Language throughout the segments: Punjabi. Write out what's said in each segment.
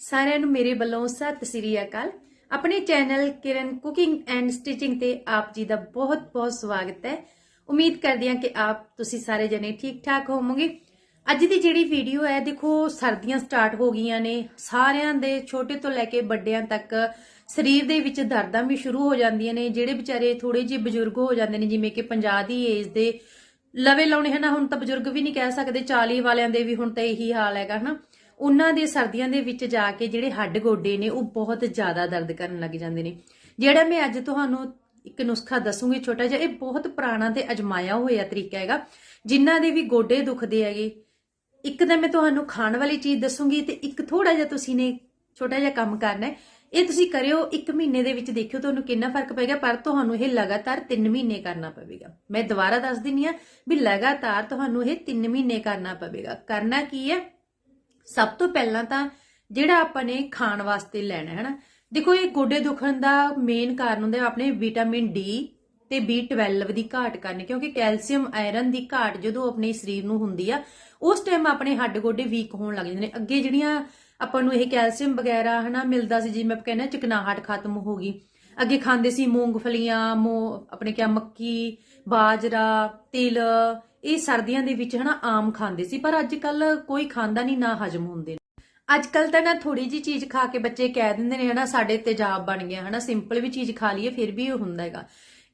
ਸਾਰਿਆਂ ਨੂੰ ਮੇਰੇ ਵੱਲੋਂ ਸਤਿ ਸ੍ਰੀ ਅਕਾਲ। ਆਪਣੇ channel Kiran cooking and stitching ਤੇ ਆਪ ਜੀ ਦਾ ਬਹੁਤ-ਬਹੁਤ ਸਵਾਗਤ ਹੈ। ਉਮੀਦ ਕਰਦੀ ਹਾਂ ਕਿ ਆਪ ਤੁਸੀਂ ਸਾਰੇ ਜਣੇ ਠੀਕ-ਠਾਕ ਹੋਵੋਗੇ। ਅੱਜ ਦੀ ਜਿਹੜੀ ਵੀਡੀਓ ਹੈ, ਦੇਖੋ, ਸਰਦੀਆਂ ਸਟਾਰਟ ਹੋ ਗਈਆਂ ਨੇ। ਸਾਰਿਆਂ ਦੇ ਛੋਟੇ ਤੋਂ ਲੈ ਕੇ ਵੱਡਿਆਂ ਤੱਕ ਸਰੀਰ ਦੇ ਵਿੱਚ ਦਰਦਾਂ ਵੀ ਸ਼ੁਰੂ ਹੋ ਜਾਂਦੀਆਂ ਨੇ, ਜਿਹੜੇ ਵਿਚਾਰੇ ਥੋੜੇ ਜਿਹੇ ਬਜ਼ੁਰਗ ਹੋ ਜਾਂਦੇ ਨੇ, ਜਿਵੇਂ ਕਿ 50 ਦੀ ਏਜ ਦੇ ਲਵੇ ਲਾਉਣੇ ਹਨਾ। ਹੁਣ ਤਾਂ ਬਜ਼ੁਰਗ ਵੀ ਨਹੀਂ ਕਹਿ ਸਕਦੇ 40 ਵਾਲਿਆਂ ਦੇ ਵੀ ਹੁਣ ਤਾਂ ਇਹੀ ਹਾਲ ਹੈਗਾ, ਹਨਾ? ਉਹਨਾਂ ਦੇ ਸਰਦੀਆਂ ਦੇ ਵਿੱਚ ਜਾ ਕੇ ਜਿਹੜੇ ਹੱਡ ਗੋਡੇ ਨੇ, ਉਹ ਬਹੁਤ ਜ਼ਿਆਦਾ ਦਰਦ ਕਰਨ ਲੱਗ ਜਾਂਦੇ ਨੇ। ਜਿਹੜਾ ਮੈਂ ਅੱਜ ਤੁਹਾਨੂੰ ਇੱਕ ਨੁਸਖਾ ਦੱਸੂਗੀ ਛੋਟਾ ਜਿਹਾ, ਇਹ ਬਹੁਤ ਪੁਰਾਣਾ ਤੇ ਅਜਮਾਇਆ ਹੋਇਆ ਤਰੀਕਾ ਹੈਗਾ। ਜਿਨ੍ਹਾਂ ਦੇ ਵੀ ਗੋਡੇ ਦੁਖਦੇ ਹੈਗੇ, ਇੱਕ ਤਾਂ ਮੈਂ ਤੁਹਾਨੂੰ ਖਾਣ ਵਾਲੀ ਚੀਜ਼ ਦੱਸੂਗੀ ਤੇ ਇੱਕ ਥੋੜਾ ਜਿਹਾ ਤੁਸੀਂ ਨੇ ਛੋਟਾ ਜਿਹਾ ਕੰਮ ਕਰਨਾ ਹੈ। ਇਹ ਤੁਸੀਂ ਕਰਿਓ 1 ਮਹੀਨੇ ਦੇ ਵਿੱਚ ਦੇਖਿਓ ਤੁਹਾਨੂੰ ਕਿੰਨਾ ਫ਼ਰਕ ਪਏਗਾ, ਪਰ ਤੁਹਾਨੂੰ ਇਹ ਲਗਾਤਾਰ 3 ਮਹੀਨੇ ਕਰਨਾ ਪਵੇਗਾ। ਮੈਂ ਦੁਬਾਰਾ ਦੱਸ ਦਿੰਨੀ ਆ ਵੀ ਲਗਾਤਾਰ ਤੁਹਾਨੂੰ ਇਹ 3 ਮਹੀਨੇ ਕਰਨਾ ਪਵੇਗਾ। ਕਰਨਾ ਕੀ ਹੈ? ਸਭ ਤੋਂ ਪਹਿਲਾਂ ਤਾਂ ਜਿਹੜਾ ਆਪਾਂ ਨੇ ਖਾਣ ਵਾਸਤੇ ਲੈਣਾ ਹੈ ਨਾ, ਦੇਖੋ ਇਹ ਗੋਡੇ ਦੁਖਣ ਦਾ ਮੇਨ ਕਾਰਨ ਹੁੰਦਾ ਆਪਣੇ ਵਿਟਾਮਿਨ ਡੀ ਤੇ B12 ਦੀ ਘਾਟ ਕਾਰਨ, ਕਿਉਂਕਿ ਕੈਲਸ਼ੀਅਮ ਆਇਰਨ ਦੀ ਘਾਟ ਜਦੋਂ ਆਪਣੇ ਸਰੀਰ ਨੂੰ ਹੁੰਦੀ ਆ, ਉਸ ਟਾਈਮ ਆਪਣੇ ਹੱਡ ਗੋਡੇ ਵੀਕ ਹੋਣ ਲੱਗ ਜਾਂਦੇ ਨੇ। ਅੱਗੇ ਜਿਹੜੀਆਂ ਆਪਾਂ ਨੂੰ ਇਹ ਕੈਲਸ਼ੀਅਮ ਵਗੈਰਾ ਹਨਾ ਮਿਲਦਾ ਸੀ, ਜਿਵੇਂ ਆਪਾਂ ਕਹਿੰਦੇ ਹਾਂ ਚਿਕਨਾਹਟ ਖਤਮ ਹੋ ਗਈ। ਅੱਗੇ ਖਾਂਦੇ ਸੀ ਮੂੰਗਫਲੀਆਂ, ਮੋ, ਆਪਣੇ ਕਿਆ ਮੱਕੀ, ਬਾਜਰਾ, ਤਿਲ ਇਹ ਸਰਦੀਆਂ ਦੇ ਵਿੱਚ ਹਨਾ ਆਮ ਖਾਂਦੇ ਸੀ, ਪਰ ਅੱਜ ਕੱਲ ਕੋਈ ਖਾਂਦਾ ਨਹੀਂ, ਨਾ ਹਜਮ ਹੁੰਦੇ ਅੱਜ ਕੱਲ ਤਾਂ ਨਾ ਥੋੜੀ ਜੀ ਚੀਜ਼ ਖਾ ਕੇ ਬੱਚੇ ਕਹਿ ਦਿੰਦੇ ਨੇ, ਹਨਾ ਸਾਡੇ ਤੇਜ਼ਾਬ ਬਣ ਗਿਆ, ਹਨਾ ਸਿੰਪਲ ਵੀ ਚੀਜ਼ ਖਾ ਲਈਏ, ਫਿਰ ਵੀ ਇਹ ਹੁੰਦਾ ਹੈਗਾ।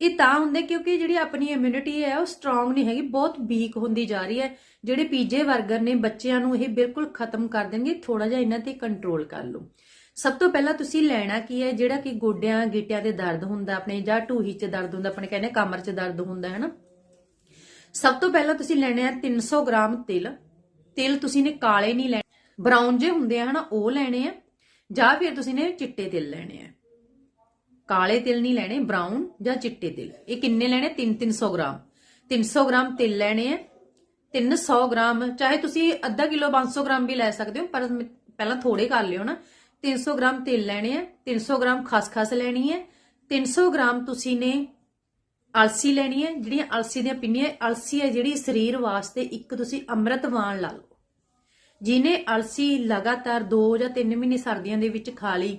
ਇਹ ਤਾਂ ਹੁੰਦਾ ਕਿਉਂਕਿ ਜਿਹੜੀ ਆਪਣੀ ਇਮਿਊਨਿਟੀ ਹੈ, ਉਹ ਸਟਰੋਂਗ ਨਹੀਂ ਹੈਗੀ, ਬਹੁਤ ਵੀਕ ਹੁੰਦੀ ਜਾ ਰਹੀ ਹੈ। ਜਿਹੜੇ ਪੀਜੇ ਵਰਗਰ ਨੇ, ਬੱਚਿਆਂ ਨੂੰ ਇਹ ਬਿਲਕੁਲ ਖਤਮ ਕਰ ਦੇਣਗੇ ਥੋੜਾ ਜਿਹਾ ਇਹਨਾਂ ਤੇ ਕੰਟਰੋਲ ਕਰ ਲਓ। ਸਭ ਤੋਂ ਪਹਿਲਾਂ ਤੁਸੀਂ ਲੈਣਾ ਕੀ ਹੈ, ਜਿਹੜਾ ਕਿ ਗੋਡਿਆਂ, ਗਿੱਟਿਆਂ ਤੇ ਦਰਦ ਹੁੰਦਾ ਆਪਣੇ, ਜਾਂ ਢੂਹੀ 'ਚ ਦਰਦ ਹੁੰਦਾ, ਆਪਣੇ ਕਹਿੰਦੇ ਕਮਰ 'ਚ ਦਰਦ ਹੁੰਦਾ ਹੈ ਨਾ ਸਭ ਤੋਂ ਪਹਿਲਾਂ ਤੁਸੀਂ ਲੈਣੇ ਆ 300 ਗ੍ਰਾਮ ਤਿਲ। ਤਿਲ ਤੁਸੀਂ ਨੇ ਕਾਲੇ ਨਹੀਂ ਲੈਣੇ। ਬਰਾਊਨ ਜੇ ਹੁੰਦੇ ਆ ਹਨਾ, ਉਹ ਲੈਣੇ ਆ। ਜਾਂ ਫਿਰ ਤੁਸੀਂ ਨੇ ਚਿੱਟੇ ਤਿਲ ਲੈਣੇ ਆ। ਕਾਲੇ ਤਿਲ ਨਹੀਂ ਲੈਣੇ, ਬਰਾਊਨ ਜਾਂ ਚਿੱਟੇ ਤਿਲ। ਇਹ ਕਿੰਨੇ ਲੈਣੇ? 3-300 ਗ੍ਰਾਮ। 300 ਗ੍ਰਾਮ ਤਿਲ ਲੈਣੇ ਆ। 300 ਗ੍ਰਾਮ, ਚਾਹੇ ਤੁਸੀਂ ਅੱਧਾ ਕਿਲੋ 500 ਗ੍ਰਾਮ ਵੀ ਲੈ ਸਕਦੇ ਹੋ, ਪਰ ਪਹਿਲਾਂ ਥੋੜੇ ਕਰ ਲਿਓ ਨਾ। 300 ਗ੍ਰਾਮ ਤਿਲ ਲੈਣੇ ਆ। 300 ਗ੍ਰਾਮ ਖਸਖਸ ਲੈਣੀ ਹੈ 300 ਗ੍ਰਾਮ ਤੁਸੀਂ ਨੇ ਅਲਸੀ ਲੈਣੀ ਹੈ, ਜਿਹੜੀਆਂ ਅਲਸੀ ਦੀਆਂ ਪਿੰਨੀਆਂ, ਅਲਸੀ ਹੈ ਜਿਹੜੀ ਸਰੀਰ ਵਾਸਤੇ ਇੱਕ ਤੁਸੀਂ ਅੰਮ੍ਰਿਤਵਾਨ ਲਾ ਲਓ। ਜਿਹਨੇ ਅਲਸੀ ਲਗਾਤਾਰ 2 ਜਾਂ 3 ਮਹੀਨੇ ਸਰਦੀਆਂ ਦੇ ਵਿੱਚ ਖਾ ਲਈ,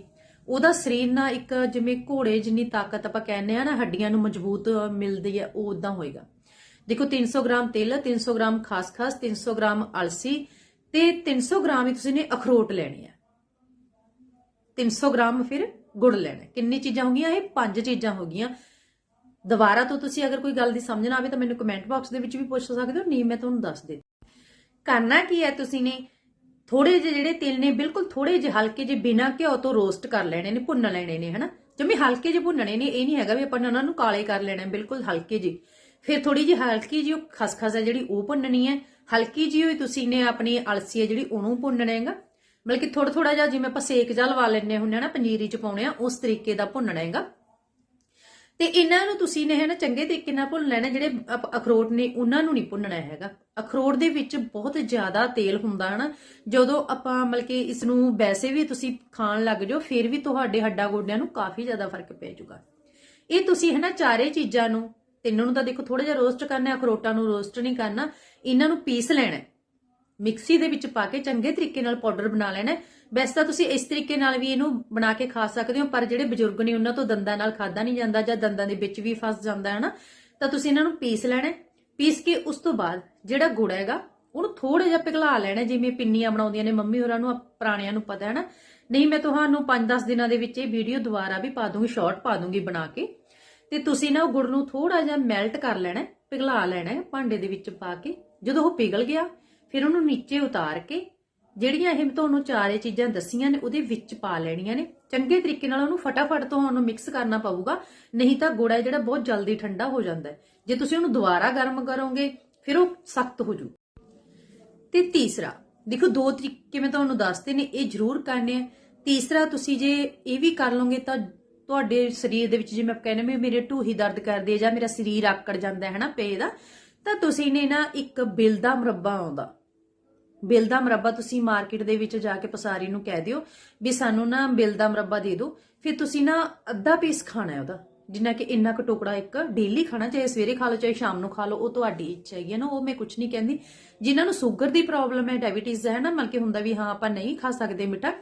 ਉਹਦਾ ਸਰੀਰ ਨਾਲ ਇੱਕ ਜਿਵੇਂ ਘੋੜੇ ਜਿੰਨੀ ਤਾਕਤ ਆਪਾਂ ਕਹਿੰਦੇ ਆ ਨਾ, ਹੱਡੀਆਂ ਨੂੰ ਮਜ਼ਬੂਤ ਮਿਲਦੀ ਹੈ, ਉਹ ਉਦਾਂ ਹੋਏਗਾ। ਦੇਖੋ 300 ਗ੍ਰਾਮ ਤਿਲ 300 ਗ੍ਰਾਮ ਖਸਖਸ 300 ਗ੍ਰਾਮ ਅਲਸੀ ਤੇ 300 ਗ੍ਰਾਮ ਹੀ ਤੁਸੀਂ ਨੇ ਅਖਰੋਟ ਲੈਣੇ ਆ 300 ਗ੍ਰਾਮ ਫਿਰ ਗੁੜ ਲੈਣਾ ਕਿੰਨੀ ਚੀਜ਼ਾਂ ਹੋ ਗਈਆਂ? ਇਹ ਪੰਜ ਚੀਜ਼ਾਂ ਹੋ ਗਈਆਂ। ਦੁਬਾਰਾ ਤੋਂ ਤੁਸੀਂ ਅਗਰ ਕੋਈ ਗੱਲ ਦੀ ਸਮਝ ਨਾ ਆਵੇ ਤਾਂ ਮੈਨੂੰ ਕਮੈਂਟ ਬਾਕਸ ਦੇ ਵਿੱਚ ਵੀ ਪੁੱਛ ਸਕਦੇ ਹੋ, ਨਹੀਂ ਮੈਂ ਤੁਹਾਨੂੰ ਦੱਸ ਦੇ ਕਰਨਾ ਕੀ ਹੈ ਤੁਸੀਂ ਨੇ? ਥੋੜੇ ਜਿਹੇ ਜਿਹੜੇ ਤਿਲ ਨੇ, ਬਿਲਕੁਲ ਥੋੜੇ ਜਿਹੇ ਹਲਕੇ ਜਿਹੇ ਬਿਨਾਂ ਘਿਓ ਤੋਂ ਰੋਸਟ ਕਰ ਲੈਣੇ ਨੇ, ਭੁੰਨ ਲੈਣੇ ਨੇ, ਹਨਾ? ਜਿਵੇਂ ਹਲਕੇ ਜਿਹੇ ਭੁੰਨਣੇ ਨੇ, ਇਹ ਨਹੀਂ ਹੈਗਾ ਵੀ ਆਪਾਂ ਨੇ ਉਹਨਾਂ ਨੂੰ ਕਾਲੇ ਕਰ ਲੈਣਾ, ਬਿਲਕੁਲ ਹਲਕੇ ਜਿਹੇ। ਫਿਰ ਥੋੜੀ ਜਿਹੀ ਹਲਕੀ ਜਿਹੀ ਉਹ ਖਸਖਸ ਹੈ ਜਿਹੜੀ ਉਹ ਭੁੰਨਣੀ ਹੈ। ਹਲਕੀ ਜਿਹੀ ਹੋਈ ਤੁਸੀਂ ਨੇ ਆਪਣੀ ਅਲਸੀ ਹੈ ਜਿਹੜੀ ਉਹਨੂੰ ਭੁੰਨਣਾ ਹੈਗਾ। ਬਲਕਿ ਕਿ ਥੋੜਾ ਥੋੜਾ ਜਿਹਾ ਜਿਵੇਂ ਆਪਾਂ ਸੇਕ ਜਿਹਾ ਲਵਾ ਲੈਣੇ ਹੁੰਦੇ ਆ ਨਾ ਪੰਜੀਰੀ ਚ ਪਾਉਣੇ ਆ, ਉਸ ਤਰੀਕੇ ਦਾ ਭੁੰਨਣਾ ਹੈਗਾ। ਤੇ ਇਹਨਾਂ ਨੂੰ ਤੁਸੀਂ ਨੇ ਹੈ ਨਾ ਚੰਗੇ ਤਰੀਕੇ ਨਾਲ ਭੁੰਨ ਲੈਣਾ, ਜਿਹੜੇ ਅਪ- ਅਖਰੋਟ ਨੇ ਉਹਨਾਂ ਨੂੰ ਨਹੀਂ ਭੁੰਨਣਾ ਹੈਗਾ। ਅਖਰੋਟ ਦੇ ਵਿੱਚ ਬਹੁਤ ਜ਼ਿਆਦਾ ਤੇਲ ਹੁੰਦਾ ਹੈ ਨਾ ਜਦੋਂ ਆਪਾਂ ਮਤਲਬ ਕਿ ਇਸ ਨੂੰ ਵੈਸੇ ਵੀ ਤੁਸੀਂ ਖਾਣ ਲੱਗ ਜਾਓ, ਫਿਰ ਵੀ ਤੁਹਾਡੇ ਹੱਡਾਂ ਗੋਡਿਆਂ ਨੂੰ ਕਾਫੀ ਜ਼ਿਆਦਾ ਫ਼ਰਕ ਪੈ ਜਾਊਗਾ। ਇਹ ਤੁਸੀਂ ਹੈ ਨਾ ਚਾਰੇ ਚੀਜ਼ਾਂ ਨੂੰ, ਤਿੰਨਾਂ ਨੂੰ ਤਾਂ ਦੇਖੋ ਥੋੜਾ ਜਿਹਾ ਰੋਸਟ ਕਰਨਾ, ਅਖਰੋਟਾਂ ਨੂੰ ਰੋਸਟ ਨਹੀਂ ਕਰਨਾ, ਇਹਨਾਂ ਨੂੰ ਪੀਸ ਲੈਣਾ। ਮਿਕਸੀ ਦੇ ਵਿੱਚ ਪਾ ਕੇ ਚੰਗੇ ਤਰੀਕੇ ਨਾਲ ਪਾਊਡਰ ਬਣਾ ਲੈਣਾ ਵੈਸੇ ਤਾਂ ਤੁਸੀਂ ਇਸ ਤਰੀਕੇ ਨਾਲ ਵੀ ਇਹਨੂੰ ਬਣਾ ਕੇ ਖਾ ਸਕਦੇ ਹੋ, ਪਰ ਜਿਹੜੇ ਬਜ਼ੁਰਗ ਨੇ ਉਹਨਾਂ ਤੋਂ ਦੰਦਾਂ ਨਾਲ ਖਾਦਾ ਨਹੀਂ ਜਾਂਦਾ ਜਾਂ ਦੰਦਾਂ ਦੇ ਵਿੱਚ ਵੀ ਫਸ ਜਾਂਦਾ ਹੈ ਨਾ, ਤਾਂ ਤੁਸੀਂ ਇਹਨਾਂ ਨੂੰ ਪੀਸ ਲੈਣਾ ਪੀਸ ਕੇ ਉਸ ਤੋਂ ਬਾਅਦ ਜਿਹੜਾ ਗੁੜ ਹੈਗਾ, ਉਹਨੂੰ ਥੋੜਾ ਜਿਹਾ ਪਿਘਲਾ ਲੈਣਾ ਜਿਵੇਂ ਪਿੰਨੀਆਂ ਬਣਾਉਂਦੀਆਂ ਨੇ ਮੰਮੀ ਹੋਰਾਂ ਨੂੰ ਪੁਰਾਣਿਆਂ ਨੂੰ ਪਤਾ ਹੈ ਨਾ। ਨਹੀਂ, ਮੈਂ ਤੁਹਾਨੂੰ 5-10 ਦਿਨਾਂ ਦੇ ਵਿੱਚ ਇਹ ਵੀਡੀਓ ਦੁਬਾਰਾ ਵੀ ਪਾ ਦੂੰਗੀ, ਸ਼ਾਰਟ ਪਾ ਦੂੰਗੀ ਬਣਾ ਕੇ। ਤੇ ਤੁਸੀਂ ਨਾ ਉਹ ਗੁੜ ਨੂੰ ਥੋੜਾ ਜਿਹਾ ਮੈਲਟ ਕਰ ਲੈਣਾ ਪਿਘਲਾ ਲੈਣਾ ਭਾਂਡੇ ਦੇ ਵਿੱਚ ਪਾ ਕੇ। ਜਦੋਂ ਉਹ ਪਿਘਲ ਗਿਆ ਫਿਰ ਉਹਨੂੰ ਨੀਚੇ ਉਤਾਰ ਕੇ ਜਿਹੜੀਆਂ ਇਹ ਤੁਹਾਨੂੰ ਚਾਰੇ ਚੀਜ਼ਾਂ ਦੱਸੀਆਂ ਨੇ, ਉਹਦੇ ਵਿੱਚ ਪਾ ਲੈਣੀਆਂ ਨੇ। ਚੰਗੇ ਤਰੀਕੇ ਨਾਲ ਉਹਨੂੰ ਫਟਾਫਟ ਤੁਹਾਨੂੰ ਮਿਕਸ ਕਰਨਾ ਪਊਗਾ। ਨਹੀਂ ਤਾਂ ਗੋੜਾ ਜਿਹੜਾ ਬਹੁਤ ਜਲਦੀ ਠੰਡਾ ਹੋ ਜਾਂਦਾ ਹੈ। ਜੇ ਤੁਸੀਂ ਉਹਨੂੰ ਦੁਬਾਰਾ ਗਰਮ ਕਰੋਗੇ, ਫਿਰ ਉਹ ਸਖਤ ਹੋ ਜੂ ਤੇ ਤੀਸਰਾ, ਦੇਖੋ ਦੋ ਤਰੀਕੇ ਮੈਂ ਤੁਹਾਨੂੰ ਦੱਸਦੇ ਨੇ, ਇਹ ਜ਼ਰੂਰ ਕਰਨੇ ਆ। ਤੀਸਰਾ, ਤੁਸੀਂ ਜੇ ਇਹ ਵੀ ਕਰ ਲਓਗੇ ਤਾਂ ਤੁਹਾਡੇ ਸਰੀਰ ਦੇ ਵਿੱਚ ਜਿਵੇਂ ਆਪਾਂ ਕਹਿੰਦੇ ਵੀ ਮੇਰੇ ਢੂਹੀ ਦਰਦ ਕਰਦੀ ਹੈ ਜਾਂ ਮੇਰਾ ਸਰੀਰ ਆਕੜ ਜਾਂਦਾ ਹੈ ਨਾ, ਪੇ ਦਾ ਤਾਂ ਤੁਸੀਂ ਨੇ ਨਾ ਇੱਕ ਬਿਲ ਦਾ ਮੁਰੱਬਾ ਆਉਂਦਾ। ਬਿਲ ਦਾ ਮੁਰੱਬਾ ਤੁਸੀਂ ਮਾਰਕੀਟ ਦੇ ਵਿੱਚ ਜਾ ਕੇ ਪਸਾਰੀ ਨੂੰ ਕਹਿ ਦਿਓ ਵੀ ਸਾਨੂੰ ਨਾ ਬਿਲ ਦਾ ਮੁਰੱਬਾ ਦੇ ਦਿਓ, ਫਿਰ ਤੁਸੀਂ ਨਾ ਅੱਧਾ ਪੀਸ ਖਾਣਾ ਹੈ ਉਹਦਾ। ਜਿੰਨਾ ਕਿ ਇੰਨਾ ਕੁ ਟੁਕੜਾ ਇੱਕ ਡੇਲੀ ਖਾਣਾ, ਚਾਹੇ ਸਵੇਰੇ ਖਾ ਲਓ, ਚਾਹੇ ਸ਼ਾਮ ਨੂੰ ਖਾ ਲਓ, ਉਹ ਤੁਹਾਡੀ ਇੱਛਾ ਹੈਗੀ ਹੈ ਨਾ, ਉਹ ਮੈਂ ਕੁਝ ਨਹੀਂ ਕਹਿੰਦੀ। ਜਿਨ੍ਹਾਂ ਨੂੰ ਸ਼ੂਗਰ ਦੀ ਪ੍ਰੋਬਲਮ ਹੈ, ਡਾਇਬੀਟੀਜ਼ ਹੈ ਨਾ, ਮਤਲਬ ਕਿ ਹੁੰਦਾ ਵੀ ਹਾਂ, ਆਪਾਂ ਨਹੀਂ ਖਾ ਸਕਦੇ ਮਿੱਠਾ,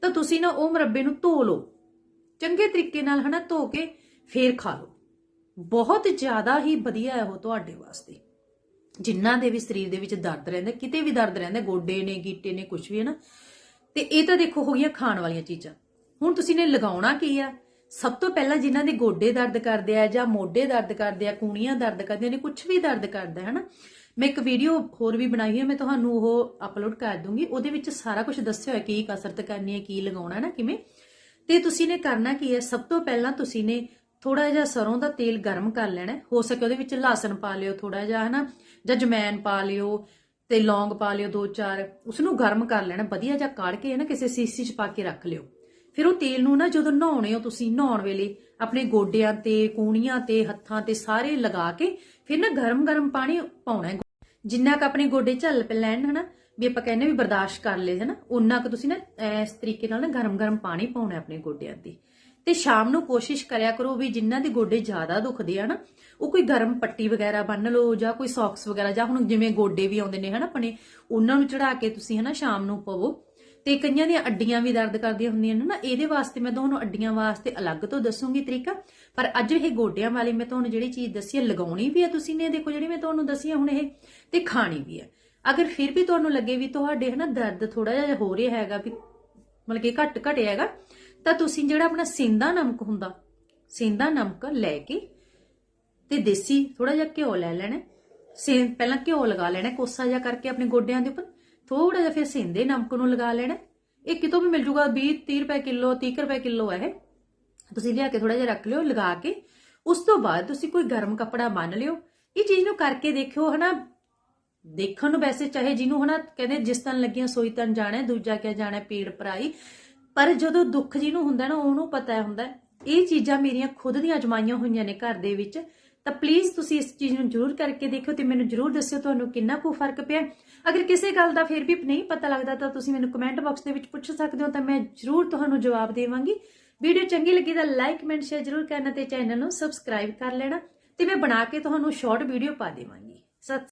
ਤਾਂ ਤੁਸੀਂ ਨਾ ਉਹ ਮੁਰੱਬੇ ਨੂੰ ਧੋ ਲਓ। ਚੰਗੇ ਤਰੀਕੇ ਨਾਲ ਹਨਾ ਧੋ ਕੇ ਫੇਰ ਖਾ ਲਓ। ਬਹੁਤ ਜ਼ਿਆਦਾ ਹੀ ਵਧੀਆ ਹੈ ਉਹ ਤੁਹਾਡੇ ਵਾਸਤੇ। ਜਿਨ੍ਹਾਂ ਦੇ ਵੀ ਸਰੀਰ ਦੇ ਵਿੱਚ ਦਰਦ ਰਹਿੰਦਾ, ਕਿਤੇ ਵੀ ਦਰਦ ਰਹਿੰਦਾ, ਗੋਡੇ ਨੇ, ਗੀਟੇ ਨੇ ਕੁਝ ਵੀ ਹੈ ਨਾ, ਤੇ ਇਹ ਤਾਂ ਦੇਖੋ ਹੋ ਗਈਆਂ ਖਾਣ ਵਾਲੀਆਂ ਚੀਜ਼ਾਂ। ਹੁਣ ਤੁਸੀਂ ਨੇ ਲਗਾਉਣਾ ਕੀ ਆ? ਸਭ ਤੋਂ ਪਹਿਲਾਂ ਜਿਨ੍ਹਾਂ ਦੇ ਗੋਡੇ ਦਰਦ ਕਰਦੇ ਆ ਜਾਂ ਮੋਢੇ ਦਰਦ ਕਰਦੇ ਆ ਕੂਣੀਆਂ ਦਰਦ ਕਰਦੀਆਂ ਨੇ ਕੁਝ ਵੀ ਦਰਦ ਕਰਦਾ ਹੈ ਨਾ, ਮੈਂ ਇੱਕ ਵੀਡੀਓ ਹੋਰ ਵੀ ਬਣਾਈ ਹੈ, ਮੈਂ ਤੁਹਾਨੂੰ ਉਹ ਅਪਲੋਡ ਕਰ ਦੂੰਗੀ, ਉਹਦੇ ਵਿੱਚ ਸਾਰਾ ਕੁਝ ਦੱਸਿਆ ਹੋਇਆ, ਕੀ ਕਸਰਤ ਕਰਨੀ ਹੈ, ਕੀ ਲਗਾਉਣਾ ਹੈ ਨਾ, ਕਿਵੇਂ। ਤੇ ਤੁਸੀਂ ਨੇ ਕਰਨਾ ਕੀ ਹੈ? ਸਭ ਤੋਂ ਪਹਿਲਾਂ ਤੁਸੀਂ ਨੇ ਥੋੜਾ ਜਿਹਾ ਸਰੋਂ ਦਾ ਤੇਲ ਗਰਮ ਕਰ ਲੈਣਾ ਹੋ। ਸਕੇ ਉਹਦੇ ਵਿੱਚ ਲਸਣ ਪਾ ਲਿਓ ਥੋੜਾ ਜਿਹਾ, ਹਨਾ? ਜਾਂ ਜਮੈਨ ਪਾ ਲਿਓ ਤੇ ਲੌਂਗ ਪਾ ਲਿਓ ਦੋ ਚਾਰ। ਉਸ ਨੂੰ ਗਰਮ ਕਰ ਲੈਣਾ, ਵਧੀਆ ਜਿਹਾ ਕਾੜ ਕੇ ਨਾ ਕਿਸੇ ਸੀਸੀ 'ਚ ਪਾ ਕੇ ਰੱਖ ਲਿਓ। ਫਿਰ ਉਹ ਤੇਲ ਨੂੰ ਨਾ ਜਦੋਂ ਨਹਾਉਣੇ ਹੋ ਤੁਸੀਂ ਨਹਾਉਣ ਵੇਲੇ, ਆਪਣੇ ਗੋਡਿਆਂ ਤੇ ਕੂਣੀਆਂ ਤੇ, ਹੱਥਾਂ ਤੇ ਸਾਰੇ ਲਗਾ ਕੇ ਫਿਰ ਨਾ ਗਰਮ-ਗਰਮ ਪਾਣੀ ਪਾਉਣਾ ਜਿੰਨਾ ਕ ਆਪਣੇ ਗੋਡੇ ਝੱਲ ਪੈ ਲੈਣ, ਹਨਾ? ਵੀ ਆਪਾਂ ਕਹਿੰਦੇ ਵੀ ਬਰਦਾਸ਼ਤ ਕਰ ਲਏ, ਹਨਾ? ਉਨਾ ਕੁ ਤੁਸੀਂ ਨਾ ਇਸ ਤਰੀਕੇ ਨਾਲ ਨਾ ਗਰਮ-ਗਰਮ ਪਾਣੀ ਪਾਉਣਾ ਆਪਣੇ ਗੋਡਿਆਂ ਤੇ। ਤੇ ਸ਼ਾਮ ਨੂੰ ਕੋਸ਼ਿਸ਼ ਕਰਿਆ ਕਰੋ ਵੀ ਜਿਨ੍ਹਾਂ ਦੇ ਗੋਡੇ ਜ਼ਿਆਦਾ ਦੁਖਦੇ ਆ ਨਾ, ਉਹ ਕੋਈ ਗਰਮ ਪੱਟੀ ਵਗੈਰਾ ਬੰਨ ਲਓ ਜਾਂ ਕੋਈ ਸੌਕਸ ਵਗੈਰਾ, ਜਾਂ ਹੁਣ ਜਿਵੇਂ ਗੋਡੇ ਵੀ ਆਉਂਦੇ ਨੇ, ਹਨਾ ਆਪਣੇ, ਉਹਨਾਂ ਨੂੰ ਚੜਾ ਕੇ ਤੁਸੀਂ ਹਨਾ ਸ਼ਾਮ ਨੂੰ ਪਵੋ। ਤੇ ਕਈਆਂ ਦੀਆਂ ਅੱਡੀਆਂ ਵੀ ਦਰਦ ਕਰਦੀਆਂ ਹੁੰਦੀਆਂ ਨੇ ਨਾ, ਇਹਦੇ ਵਾਸਤੇ ਮੈਂ ਤੁਹਾਨੂੰ ਅੱਡੀਆਂ ਵਾਸਤੇ ਅਲੱਗ ਤੋਂ ਦੱਸੂਗੀ ਤਰੀਕਾ। ਪਰ ਅੱਜ ਇਹ ਗੋਡਿਆਂ ਵਾਲੀ ਮੈਂ ਤੁਹਾਨੂੰ ਜਿਹੜੀ ਚੀਜ਼ ਦੱਸੀ ਹੈ ਲਗਾਉਣੀ ਵੀ ਹੈ ਤੁਸੀਂ ਨੇ, ਦੇਖੋ ਜਿਹੜੀ ਮੈਂ ਤੁਹਾਨੂੰ ਦੱਸੀ ਹੈ ਹੁਣ ਇਹ, ਤੇ ਖਾਣੀ ਵੀ ਹੈ ਅਗਰ ਫਿਰ ਵੀ ਤੁਹਾਨੂੰ ਲੱਗੇ ਵੀ ਤੁਹਾਡੇ ਹਨਾ ਦਰਦ ਥੋੜਾ ਜਿਹਾ ਹੋ ਰਿਹਾ ਹੈਗਾ, ਵੀ ਮਤਲਬ ਕਿ ਘੱਟ ਘਟਿਆ ਹੈਗਾ ਤਾਂ ਤੁਸੀਂ ਜਿਹੜਾ ਆਪਣਾ ਸਿੰਦਾ ਨਮਕ ਹੁੰਦਾ ਸਿੰਦਾ ਨਮਕ ਲੈ ਕੇ ਤੇ ਦੇਸੀ ਥੋੜਾ ਜਿਹਾ ਘਿਓ ਲੈ ਲੈਣਾ। ਸੇ ਪਹਿਲਾਂ ਘਿਓ ਲਗਾ ਲੈਣਾ, ਕੋਸਾ ਜਿਹਾ ਕਰਕੇ ਆਪਣੇ ਗੋਡਿਆਂ ਦੇ ਉੱਪਰ ਥੋੜਾ ਜਿਹਾ ਫਿਰ ਸਿੰਦੇ ਨਮਕ ਨੂੰ ਲਗਾ ਲੈਣਾ। ਇਹ ਕਿਤੋਂ ਵੀ ਮਿਲ ਜੂਗਾ 20 30 ਰੁਪਏ ਕਿਲੋ 30 ਰੁਪਏ ਕਿਲੋ ਹੈ ਇਹ। ਤੁਸੀਂ ਲਿਆ ਕੇ ਥੋੜਾ ਜਿਹਾ ਰੱਖ ਲਿਓ, ਲਗਾ ਕੇ, ਉਸ ਤੋਂ ਬਾਅਦ ਤੁਸੀਂ ਕੋਈ ਗਰਮ ਕੱਪੜਾ ਬੰਨ ਲਿਓ। ਇਹ ਚੀਜ਼ ਨੂੰ ਕਰਕੇ ਦੇਖਿਓ ਹਨਾ। ਦੇਖਣ ਨੂੰ ਵੈਸੇ ਚਾਹੇ ਜਿਹਨੂੰ ਹਨਾ, ਕਹਿੰਦੇ ਜਿਸ ਤਨ ਲੱਗੀਆਂ ਸੋਈ ਤਨ ਜਾਣਾ, ਦੂਜਾ ਕਿਆ ਜਾਣਾ, ਪੀੜ ਪਰਾਈ। ਪਰ ਜਦੋਂ ਦੁੱਖ ਜਿਹਨੂੰ ਹੁੰਦਾ ਨਾ, ਉਹਨੂੰ ਪਤਾ ਹੁੰਦਾ ਇਹ ਚੀਜ਼ਾਂ ਮੇਰੀਆਂ ਖੁਦ ਦੀਆਂ ਅਜਮਾਈਆਂ ਹੋਈਆਂ ਨੇ ਘਰ ਦੇ ਵਿੱਚ। ਤਾਂ ਪਲੀਜ਼ ਤੁਸੀਂ ਇਸ ਚੀਜ਼ ਨੂੰ ਜ਼ਰੂਰ ਕਰਕੇ ਦੇਖਿਓ ਤੇ ਮੈਨੂੰ ਜ਼ਰੂਰ ਦੱਸਿਓ ਤੁਹਾਨੂੰ ਕਿੰਨਾ ਕੁ ਫ਼ਰਕ ਪਿਆ। ਅਗਰ ਕਿਸੇ ਗੱਲ ਦਾ ਫਿਰ ਵੀ ਨਹੀਂ ਪਤਾ ਲੱਗਦਾ ਤਾਂ ਤੁਸੀਂ ਮੈਨੂੰ ਕਮੈਂਟ ਬਾਕਸ ਦੇ ਵਿੱਚ ਪੁੱਛ ਸਕਦੇ ਹੋ, ਤਾਂ ਮੈਂ ਜ਼ਰੂਰ ਤੁਹਾਨੂੰ ਜਵਾਬ ਦੇਵਾਂਗੀ। ਵੀਡੀਓ ਚੰਗੀ ਲੱਗੀ ਤਾਂ ਲਾਈਕ ਕਮੈਂਟ ਸ਼ੇਅਰ ਜ਼ਰੂਰ ਕਰਨਾ ਤੇ ਚੈਨਲ ਨੂੰ ਸਬਸਕ੍ਰਾਈਬ ਕਰ ਲੈਣਾ ਤੇ ਮੈਂ ਬਣਾ ਕੇ ਤੁਹਾਨੂੰ ਸ਼ਾਰਟ ਵੀਡੀਓ ਪਾ ਦੇਵਾਂਗੀ। ਸਤਿ